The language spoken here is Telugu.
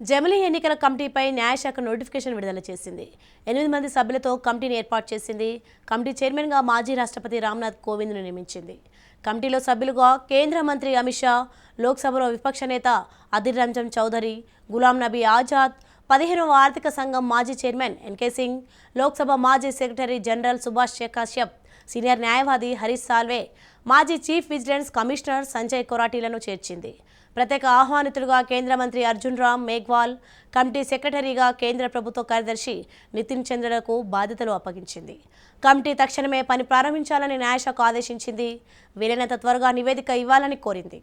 జమిలీ ఎన్నికల కమిటీపై న్యాయశాఖ నోటిఫికేషన్ విడుదల చేసింది. ఎనిమిది మంది సభ్యులతో కమిటీని ఏర్పాటు చేసింది. కమిటీ చైర్మన్గా మాజీ రాష్ట్రపతి రామ్నాథ్ కోవింద్ను నియమించింది. కమిటీలో సభ్యులుగా కేంద్ర మంత్రి అమిత్ షా లోక్సభలో విపక్ష నేత అధిర్ రంజన్ చౌదరి గులాం నబీ ఆజాద్ పదిహేనవ ఆర్థిక సంఘం మాజీ చైర్మన్ ఎన్కే సింగ్ లోక్సభ మాజీ secretary general Subhash Kashyap senior న్యాయవాది హరీష్ సాల్వే మాజీ చీఫ్ విజిలెన్స్ కమిషనర్ సంజయ్ కొరాటీలను చేర్చింది. ప్రత్యేక ఆహ్వానితులుగా కేంద్ర మంత్రి అర్జున్ రామ్ మేఘ్వాల్ కమిటీ సెక్రటరీగా కేంద్ర ప్రభుత్వ కార్యదర్శి నితిన్ చంద్రలకు బాధ్యతలు అప్పగించింది. కమిటీ తక్షణమే పని ప్రారంభించాలని న్యాయశాఖ ఆదేశించింది. వీలైనంత త్వరగా నివేదిక ఇవ్వాలని కోరింది.